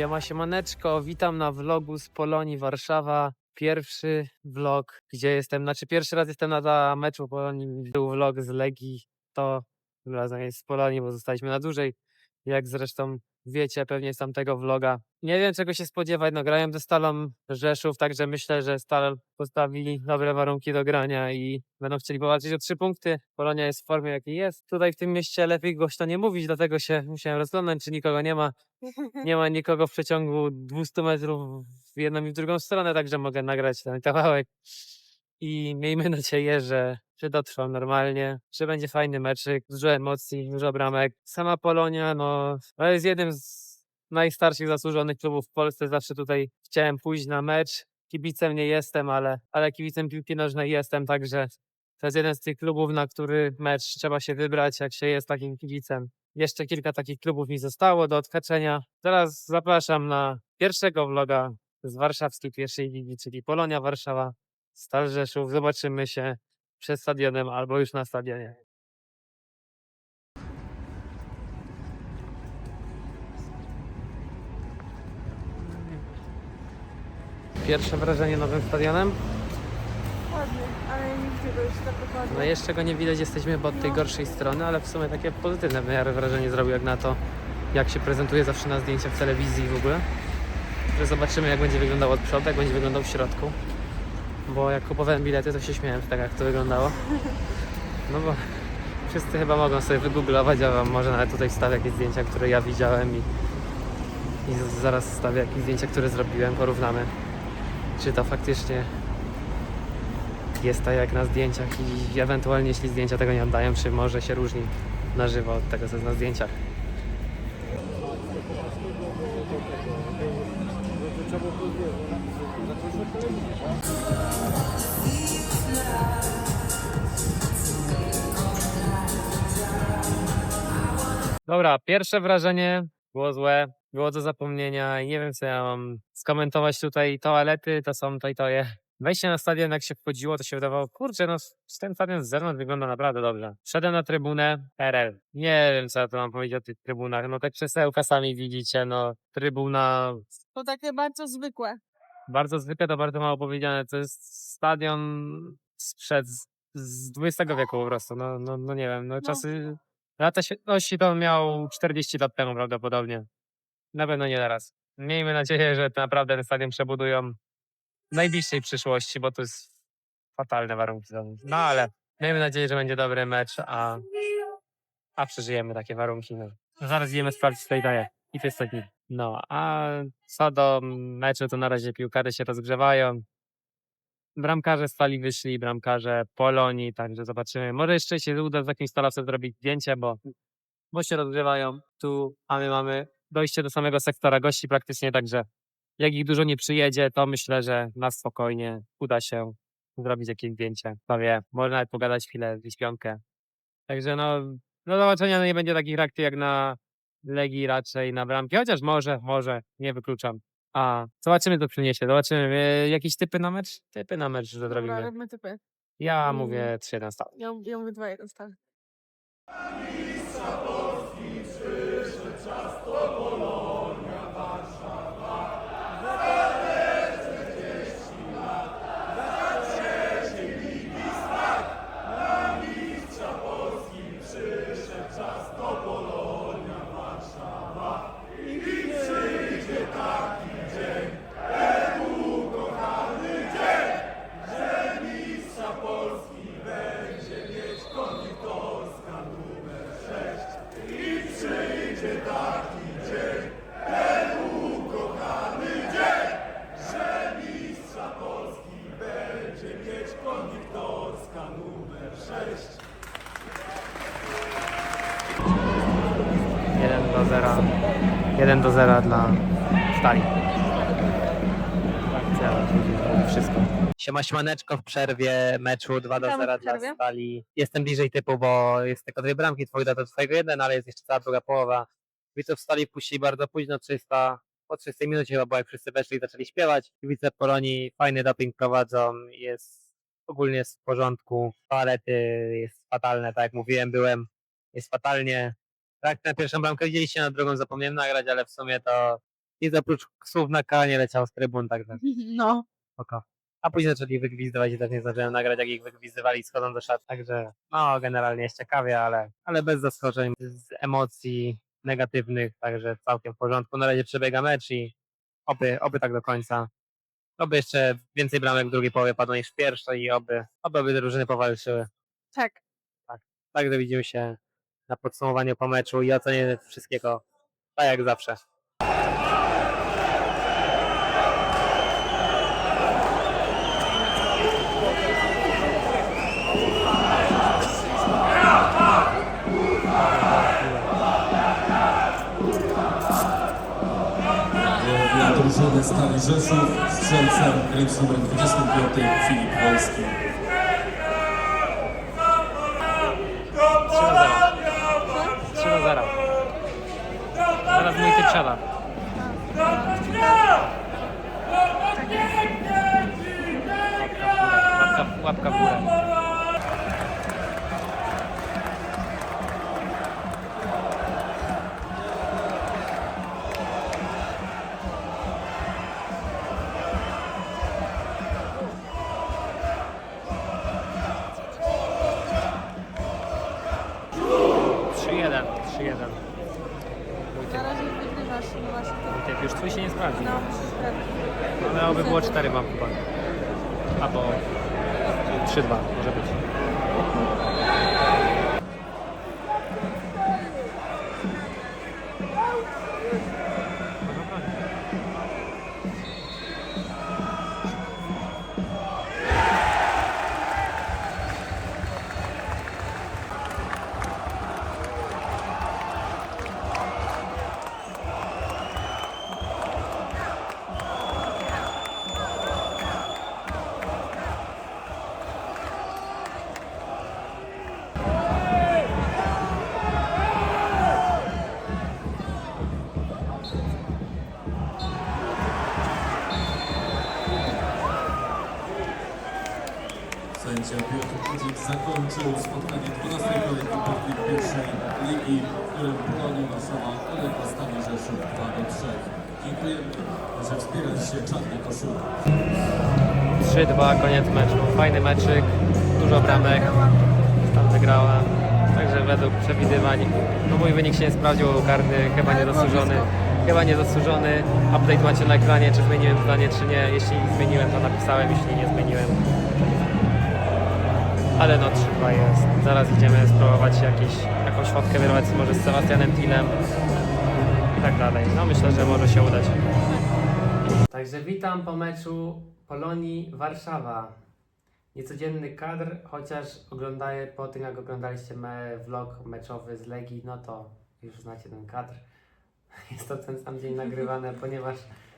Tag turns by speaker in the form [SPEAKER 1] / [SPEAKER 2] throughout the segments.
[SPEAKER 1] Siema, siemaneczko, witam na vlogu z Polonii Warszawa. Pierwszy vlog, gdzie jestem, znaczy pierwszy raz jestem na, meczu Polonii. Był vlog z Legii, to razem jest z Polonii, bo zostaliśmy na dłużej. Jak zresztą wiecie pewnie z tamtego vloga. Nie wiem czego się spodziewać, no grałem ze Stalą Rzeszów, także myślę, że Stal postawili dobre warunki do grania i będą chcieli powalczyć o trzy punkty. Polonia jest w formie jakiej jest. Tutaj w tym mieście lepiej głośno nie mówić, dlatego się musiałem rozglądać, czy nikogo nie ma. Nie ma nikogo w przeciągu 200 metrów w jedną i w drugą stronę, także mogę nagrać ten kawałek. I miejmy nadzieję, że, że dotrwam normalnie, że będzie fajny meczyk, dużo emocji, dużo bramek. Sama Polonia, no, no jest jednym z najstarszych zasłużonych klubów w Polsce. Zawsze tutaj chciałem pójść na mecz. Kibicem nie jestem, ale, ale kibicem piłki nożnej jestem, także to jest jeden z tych klubów, na który mecz trzeba się wybrać, jak się jest takim kibicem. Jeszcze kilka takich klubów mi zostało do odhaczenia. Teraz zapraszam na pierwszego vloga z warszawskiej pierwszej ligi, czyli Polonia Warszawa, Stal Rzeszów. Zobaczymy się przed stadionem albo już na stadionie. Pierwsze wrażenie nowym stadionem?
[SPEAKER 2] Ładny, ale widzę go już tak dokładnie.
[SPEAKER 1] No jeszcze go nie widać, jesteśmy chyba od tej gorszej strony, ale w sumie takie pozytywne w miarę wrażenie zrobił jak na to, jak się prezentuje zawsze na zdjęciach w telewizji w ogóle. Że zobaczymy jak będzie wyglądał od przodu, jak będzie wyglądał w środku. Bo jak kupowałem bilety, to się śmiałem tego, jak to wyglądało. No bo wszyscy chyba mogą sobie wygooglować, a wam może nawet tutaj wstawię jakieś zdjęcia, które ja widziałem i, i zaraz wstawię jakieś zdjęcia, które zrobiłem, porównamy. Czy to faktycznie jest tak jak na zdjęciach i ewentualnie jeśli zdjęcia tego nie oddają, czy może się różni na żywo od tego, co jest na zdjęciach. Dobra, pierwsze wrażenie było złe, było do zapomnienia i nie wiem co ja mam skomentować tutaj. Toalety to są to i to je. Wejście na stadion, jak się wchodziło, to się wydawało, kurczę, no ten stadion z zewnątrz wygląda naprawdę dobrze. Wszedłem na trybunę RL. Nie wiem, co ja tu mam powiedzieć o tych trybunach. No te krzesełka sami widzicie, no trybuna
[SPEAKER 2] To takie bardzo zwykłe.
[SPEAKER 1] Bardzo zwykle, to bardzo mało powiedziane. To jest stadion sprzed z- XX wieku po prostu. No, no, no nie wiem, no czasy... Lata świetności to on miał 40 lat temu prawdopodobnie. Na pewno nie teraz. Miejmy nadzieję, że naprawdę ten stadion przebudują w najbliższej przyszłości, bo to jest fatalne warunki. do- No ale miejmy nadzieję, że będzie dobry mecz, a, a przeżyjemy takie warunki. No. Zaraz idziemy sprawdzić tutaj daje. I to jest taki. No, a co do meczu, to na razie piłkarze się rozgrzewają. Bramkarze stali wyszli, bramkarze Polonii, także zobaczymy. Może jeszcze się uda z jakimś stolowcem zrobić zdjęcie, bo, bo się rozgrzewają tu, a my mamy dojście do samego sektora gości praktycznie, także jak ich dużo nie przyjedzie, to myślę, że na spokojnie uda się zrobić jakieś zdjęcie. Kto wie, może nawet pogadać chwilę, zjeść piątkę. Także no, do zobaczenia, no nie będzie takich reakcji jak na Legii raczej na bramki, chociaż może, może, nie wykluczam. A, zobaczymy co przyniesie, zobaczymy. E, jakieś typy na mecz? Typy na mecz, że
[SPEAKER 2] Dobra,
[SPEAKER 1] zrobimy.
[SPEAKER 2] robimy typy.
[SPEAKER 1] Ja
[SPEAKER 2] Mm.
[SPEAKER 1] mówię 3-1 stał.
[SPEAKER 2] Ja, ja mówię 2-1 stary.
[SPEAKER 1] 0. 1 do 0 dla Stali. Wszystko. Siema Siemaneczko w przerwie meczu 2 do
[SPEAKER 2] Witamy w
[SPEAKER 1] 0 dla
[SPEAKER 2] przerwie.
[SPEAKER 1] Stali. Jestem bliżej typu, bo jest tylko dwie bramki, twój do twojego jeden, ale jest jeszcze cała druga połowa. Kibiców Stali puścili bardzo późno, 300, po 30 minucie chyba, bo jak wszyscy weszli i zaczęli śpiewać. Kibice Polonii fajny doping prowadzą, jest ogólnie w porządku. Toalety jest fatalne, tak jak mówiłem, byłem, jest fatalnie. Tak, na pierwszą bramkę widzieliście, na drugą zapomniałem nagrać, ale w sumie to Nic oprócz słów na kanie leciał z trybun, także
[SPEAKER 2] No.
[SPEAKER 1] spoko. A później zaczęli wygwizdywać i też nie zdążyłem nagrać, jak ich wygwizdywali schodząc do szat. Także no, generalnie jest ciekawie, ale, ale bez zaskoczeń, z emocji negatywnych, także całkiem w porządku. Na razie przebiega mecz i oby, oby tak do końca. Oby jeszcze więcej bramek w drugiej połowie padło niż w pierwszej i oby, oby, oby drużyny powalczyły.
[SPEAKER 2] Tak.
[SPEAKER 1] Także widzimy się na podsumowaniu po meczu i ocenie wszystkiego tak jak zawsze. Ale oby było 4 mam. Albo 3-2 może być.
[SPEAKER 3] Czarne koszule.
[SPEAKER 1] 3-2, koniec meczu. Fajny meczyk, dużo bramek. Tam wygrała. Także według przewidywań, no mój wynik się nie sprawdził, karny chyba niedosłużony. Chyba niedosłużony. Update macie na ekranie, czy zmieniłem zdanie, czy nie. Jeśli zmieniłem, to napisałem, jeśli nie zmieniłem. Ale no 3-2 jest. Zaraz idziemy spróbować jakieś, jakąś fotkę wyrwać może z Sebastianem Tillem i tak dalej. No myślę, że może się udać. Także witam po meczu Polonii Warszawa. Niecodzienny kadr, chociaż oglądaję po tym jak oglądaliście me vlog meczowy z Legii, no to już znacie ten kadr. Jest to ten sam dzień nagrywane, ponieważ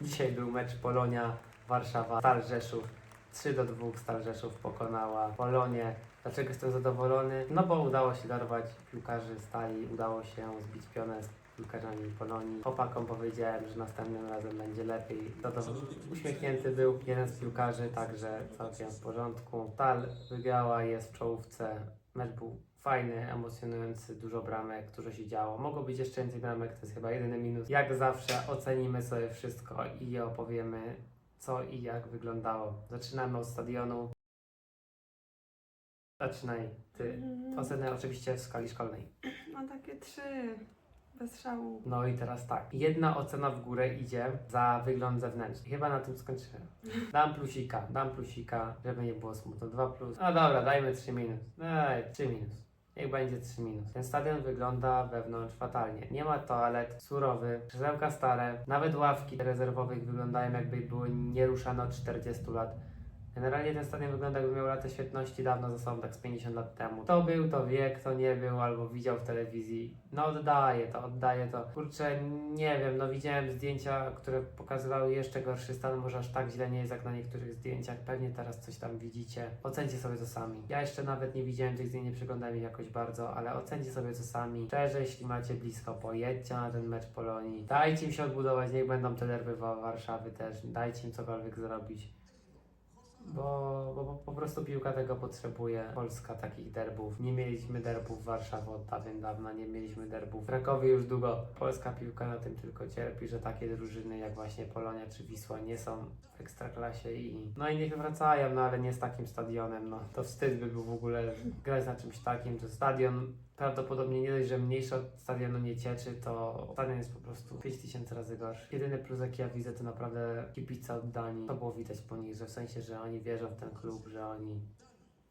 [SPEAKER 1] dzisiaj był mecz Polonia Warszawa Stal Rzeszów. 3 do 2 Stal Rzeszów pokonała Polonię. Dlaczego jestem zadowolony? No bo udało się dorwać piłkarzy Stali, udało się zbić pionę piłkarzami Polonii. Chłopakom powiedziałem, że następnym razem będzie lepiej. Zadowolony. Uśmiechnięty był jeden z piłkarzy, także całkiem w porządku. Tal wygrała, jest w czołówce. Mecz był fajny, emocjonujący, dużo bramek, dużo się działo. Mogło być jeszcze więcej bramek, to jest chyba jedyny minus. Jak zawsze ocenimy sobie wszystko i opowiemy co i jak wyglądało. Zaczynamy od stadionu. Zaczynaj ty.
[SPEAKER 2] Mm,
[SPEAKER 1] Ocenę oczywiście w skali szkolnej.
[SPEAKER 2] No takie trzy. Bez szału.
[SPEAKER 1] No i teraz tak. Jedna ocena w górę idzie za wygląd zewnętrzny. Chyba na tym skończyłem. Dam plusika, dam plusika, żeby nie było smutno. 2 plus. No dobra, dajmy 3 minus. Daj, 3 minus. Niech będzie 3 minus. Ten stadion wygląda wewnątrz fatalnie. Nie ma toalet, surowy, krzesełka stare, nawet ławki rezerwowych wyglądają jakby były nieruszane od 40 lat. Generalnie ten stadion wygląda jakby miał lata świetności dawno za sobą, tak z 50 lat temu. Kto był, to wie, kto nie był, albo widział w telewizji. No oddaję to, oddaję to. Kurczę, nie wiem, no widziałem zdjęcia, które pokazywały jeszcze gorszy stan, może aż tak źle nie jest jak na niektórych zdjęciach. Pewnie teraz coś tam widzicie. Ocencie sobie to sami. Ja jeszcze nawet nie widziałem tych zdjęć, nie przyglądałem ich jakoś bardzo, ale ocencie sobie to sami. Szczerze, jeśli macie blisko, pojedźcie na ten mecz Polonii. Dajcie im się odbudować, niech będą te derby wa- Warszawy też. Dajcie im cokolwiek zrobić. Bo, bo, po prostu piłka tego potrzebuje. Polska takich derbów. Nie mieliśmy derbów w Warszawie od dawien dawna, nie mieliśmy derbów w Krakowie już długo. Polska piłka na tym tylko cierpi, że takie drużyny jak właśnie Polonia czy Wisła nie są w ekstraklasie i no i niech wracają, no ale nie z takim stadionem, no to wstyd by był w ogóle grać na czymś takim, że stadion prawdopodobnie nie dość, że mniejszy od stadionu nie cieczy, to stadion jest po prostu 5000 razy gorszy. Jedyny plus jaki ja widzę to naprawdę kibice oddani. To było widać po nich, że w sensie, że oni wierzą w ten klub, że oni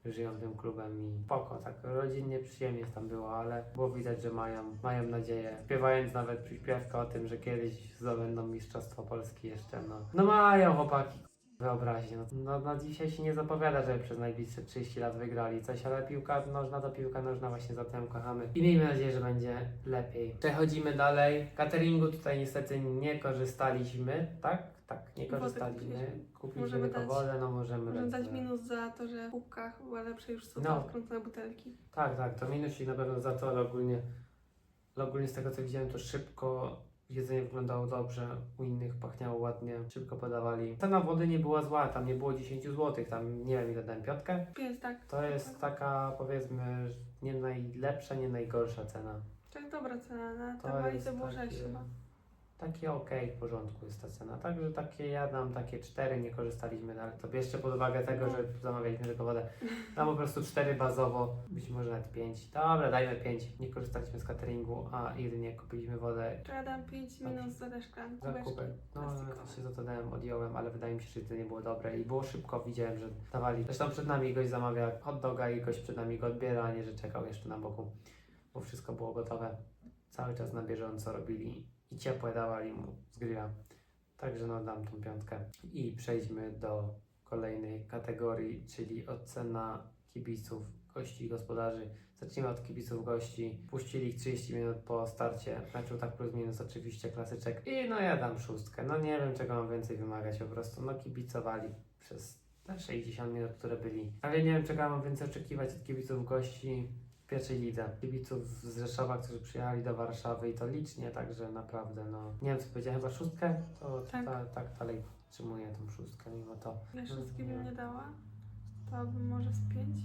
[SPEAKER 1] żyją tym klubem i spoko, tak rodzinnie, przyjemnie tam było, ale było widać, że mają, mają nadzieję. Śpiewając nawet przyśpiewkę o tym, że kiedyś zdobędą Mistrzostwo Polski jeszcze, no. No mają chłopaki wyobraźnię. No, no, no dzisiaj się nie zapowiada, żeby przez najbliższe 30 lat wygrali coś, ale piłka nożna to piłka nożna, właśnie za tym kochamy. I miejmy nadzieję, że będzie lepiej. Przechodzimy dalej. Cateringu tutaj niestety nie korzystaliśmy, tak? Tak, nie
[SPEAKER 2] Wodę
[SPEAKER 1] korzystaliśmy.
[SPEAKER 2] kupiliśmy. Możemy
[SPEAKER 1] tylko
[SPEAKER 2] dać-
[SPEAKER 1] wodę, no możemy,
[SPEAKER 2] Możemy dać minus za to, że w kubkach były lepsze już są
[SPEAKER 1] No.
[SPEAKER 2] wkręcone butelki.
[SPEAKER 1] Tak, tak, to minusik na pewno za to, ale ogólnie, ale ogólnie z tego co widziałem, to szybko jedzenie wyglądało dobrze, u innych pachniało ładnie, szybko podawali. Cena wody nie była zła, tam nie było 10 zł, tam nie wiem ile dałem piątkę.
[SPEAKER 2] Pięć, tak.
[SPEAKER 1] To jest taka powiedzmy nie najlepsza, nie najgorsza cena.
[SPEAKER 2] To jest dobra cena, na
[SPEAKER 1] To
[SPEAKER 2] to było
[SPEAKER 1] takie-
[SPEAKER 2] sześć chyba.
[SPEAKER 1] Takie okej, w porządku jest ta cena. Także takie ja dam takie cztery, nie korzystaliśmy, no ale to bierzcie pod uwagę tego, że zamawialiśmy tylko wodę. Dam po prostu cztery bazowo, być może nawet pięć. Dobra, dajmy pięć. Nie korzystaliśmy z cateringu, a jedynie kupiliśmy wodę
[SPEAKER 2] To ja dam pięć minus za te szklanki.
[SPEAKER 1] za kubek. No, ja się za to dałem, odjąłem, ale wydaje mi się, że to nie było dobre i było szybko, widziałem, że dawali. Zresztą przed nami gość zamawia hot doga i gość przed nami go odbiera, a nie, że czekał jeszcze na boku, bo wszystko było gotowe. Cały czas na bieżąco robili i ciepłe dawali mu z grilla. Także no dam tą piątkę. I przejdźmy do kolejnej kategorii, czyli ocena kibiców, gości i gospodarzy. Zacznijmy od kibiców gości. Puścili ich 30 minut po starcie meczu, tak plus minus oczywiście klasyczek. I no ja dam szóstkę. No nie wiem czego mam więcej wymagać po prostu. No kibicowali przez te 60 minut, które byli. Ale nie wiem czego mam więcej oczekiwać od kibiców gości pierwszej lidze. Kibiców z Rzeszowa, którzy przyjechali do Warszawy i to licznie, także naprawdę no. Nie wiem co powiedziałem, chyba szóstkę? To
[SPEAKER 2] Tak.
[SPEAKER 1] tak, tak dalej trzymuję tą szóstkę mimo to.
[SPEAKER 2] Ja szóstki
[SPEAKER 1] Nie.
[SPEAKER 2] bym nie dała. To bym może z pięć.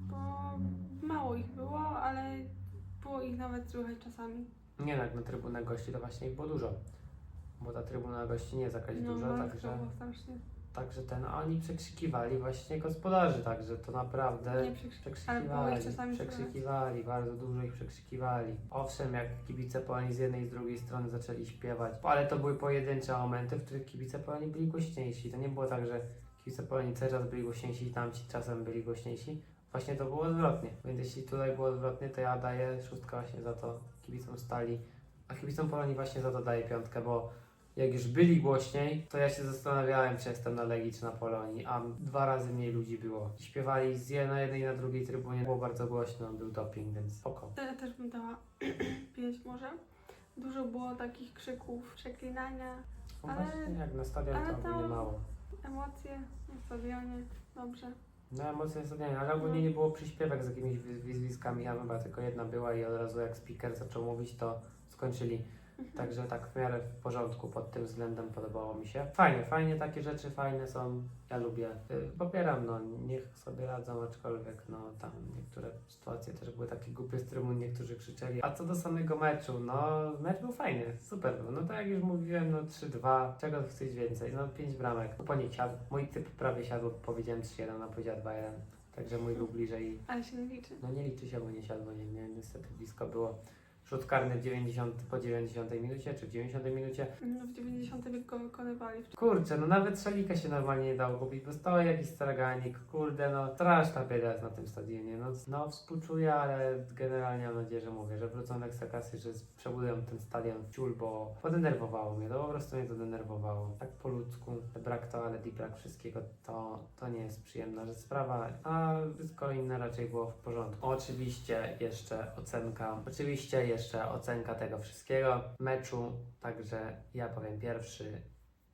[SPEAKER 2] Bo mało ich było, ale było ich nawet słychać czasami.
[SPEAKER 1] Nie jak na trybunę gości to właśnie ich było dużo. Bo ta trybuna gości nie jest jakaś
[SPEAKER 2] No,
[SPEAKER 1] duża,
[SPEAKER 2] no
[SPEAKER 1] także,
[SPEAKER 2] było strasznie.
[SPEAKER 1] Także ten, a oni przekrzykiwali właśnie gospodarzy, także to naprawdę
[SPEAKER 2] Nie przekrzy-
[SPEAKER 1] przekrzykiwali,
[SPEAKER 2] czasami
[SPEAKER 1] przekrzykiwali, bardzo dużo ich przekrzykiwali. Owszem, jak kibice Polonii z jednej i z drugiej strony zaczęli śpiewać, ale to były pojedyncze momenty, w których kibice Polonii byli głośniejsi. To nie było tak, że kibice Polonii cały czas byli głośniejsi i tamci czasem byli głośniejsi. Właśnie to było odwrotnie. Więc jeśli tutaj było odwrotnie, to ja daję szóstkę właśnie za to kibicom stali. A kibicom Polonii właśnie za to daję piątkę, bo jak już byli głośniej, to ja się zastanawiałem, czy jestem na Legii, czy na Polonii, a dwa razy mniej ludzi było. Śpiewali z je- na jednej i na drugiej trybunie, było bardzo głośno, był doping, więc spoko.
[SPEAKER 2] To ja też bym dała pięć może. Dużo było takich krzyków, przeklinania,
[SPEAKER 1] No
[SPEAKER 2] Ale-
[SPEAKER 1] właśnie, jak na stadion
[SPEAKER 2] ale
[SPEAKER 1] to ogólnie
[SPEAKER 2] tam-
[SPEAKER 1] mało.
[SPEAKER 2] emocje na stadionie. Dobrze.
[SPEAKER 1] No emocje na stadionie, ale ogólnie nie było przyśpiewek z jakimiś wy- wyzwiskami, ja chyba tylko jedna była i od razu jak speaker zaczął mówić, to skończyli. Także tak w miarę w porządku pod tym względem podobało mi się. Fajnie, fajnie takie rzeczy, fajne są. Ja lubię. Y, Popieram, no niech sobie radzą, aczkolwiek no tam niektóre sytuacje też były takie głupie z trybun, niektórzy krzyczeli. A co do samego meczu, no mecz był fajny, super był. No tak jak już mówiłem, no 3-2, czego chcesz więcej? No 5 bramek. No po nich siadł. Mój typ prawie siadł, powiedziałem 3-1, a powiedziała 2-1. Także mój był bliżej
[SPEAKER 2] Ale się nie liczy.
[SPEAKER 1] no nie liczy się, bo nie siadło, nie, nie, niestety blisko było. Rzut karny w 90, po 90 minucie, czy w 90 minucie.
[SPEAKER 2] No w 90 go wykonywali.
[SPEAKER 1] Kurczę, no nawet szalika się normalnie nie dało kupić, bo stoi jakiś straganik, kurde, no straszna bieda jest na tym stadionie. No, no współczuję, ale generalnie mam nadzieję, że mówię, że wrócą do Ekstraklasy, że przebudują ten stadion w ciul, bo podenerwowało mnie, to po prostu mnie to denerwowało. Tak po ludzku, brak toalet i brak wszystkiego, to, to nie jest przyjemna rzecz sprawa, a wszystko inne raczej było w porządku. Oczywiście jeszcze ocenka, oczywiście jeszcze ocenka tego wszystkiego, meczu, także ja powiem pierwszy,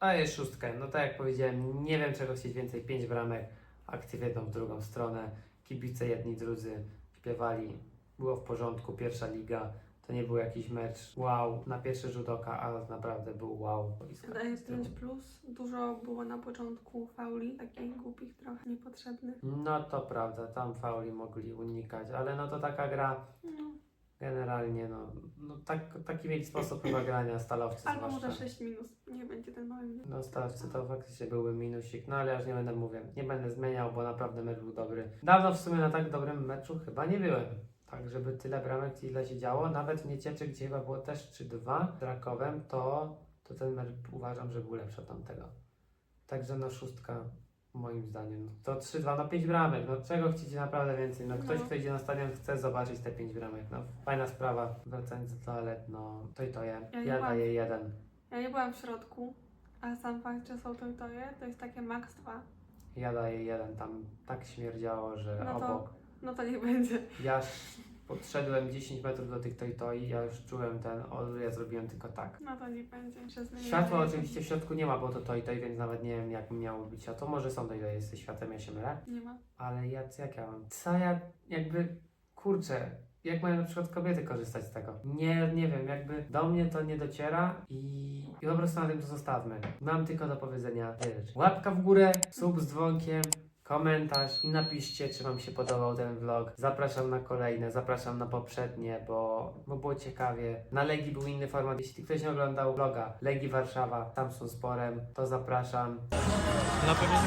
[SPEAKER 1] a jest szóstkę. No tak jak powiedziałem, nie wiem czego chcieć więcej. Pięć bramek, akcje w jedną, w drugą stronę. Kibice jedni, drudzy śpiewali. Było w porządku. Pierwsza liga to nie był jakiś mecz wow na pierwszy rzut oka, a naprawdę był wow.
[SPEAKER 2] Daję 5 plus. Dużo było na początku fauli, takich głupich trochę, niepotrzebnych.
[SPEAKER 1] No to prawda, tam fauli mogli unikać, ale no to taka gra
[SPEAKER 2] No.
[SPEAKER 1] Generalnie, no, no tak, taki mieli sposób chyba grania stalowcy
[SPEAKER 2] Albo może
[SPEAKER 1] zwłaszcza.
[SPEAKER 2] 6 minus. Nie będzie ten mały minus.
[SPEAKER 1] No stawcy to faktycznie byłby minusik, no ale ja już nie będę mówił, nie będę zmieniał, bo naprawdę mecz był dobry. Dawno w sumie na tak dobrym meczu chyba nie byłem. Tak, żeby tyle bramek, tyle się działo. Nawet w Niecieczy, gdzie chyba było też 3-2 z Rakowem, to, to ten mecz uważam, że był lepszy od tamtego. Także no szóstka moim zdaniem. To 3-2, no 5 bramek, no czego chcecie naprawdę więcej? No ktoś,
[SPEAKER 2] No.
[SPEAKER 1] kto idzie na stadion chce zobaczyć te 5 bramek, no fajna sprawa. Wracając do toalet, no to i to je.
[SPEAKER 2] Ja nie
[SPEAKER 1] Ja
[SPEAKER 2] mam.
[SPEAKER 1] daję jeden.
[SPEAKER 2] Ja nie byłam w środku, a sam fakt, że są to i to je, to jest takie max 2.
[SPEAKER 1] Ja daję jeden, tam tak śmierdziało, że
[SPEAKER 2] No to-
[SPEAKER 1] obok.
[SPEAKER 2] No to niech będzie.
[SPEAKER 1] Ja sz- podszedłem 10 metrów do tych toj toj, ja już czułem ten, o, ja zrobiłem tylko tak.
[SPEAKER 2] No to niech będzie. Że zmienimy
[SPEAKER 1] Światła oczywiście w środku nie ma, bo to toj toj, więc nawet nie wiem jak miało być światło. Może są toj toj ze światem, ja się mylę.
[SPEAKER 2] Nie ma.
[SPEAKER 1] Ale ja, co jak ja mam? Co ja, jakby, kurczę, jak mają na przykład kobiety korzystać z tego? Nie, nie wiem, jakby do mnie to nie dociera i, i po prostu na tym to zostawmy. Mam tylko do powiedzenia rzeczy. Łapka w górę, sub z dzwonkiem, komentarz i napiszcie, czy Wam się podobał ten vlog. Zapraszam na kolejne, zapraszam na poprzednie, bo, bo było ciekawie. Na Legii był inny format. Jeśli ktoś nie oglądał vloga Legii Warszawa, tam są sporem, to zapraszam.
[SPEAKER 4] Na pewno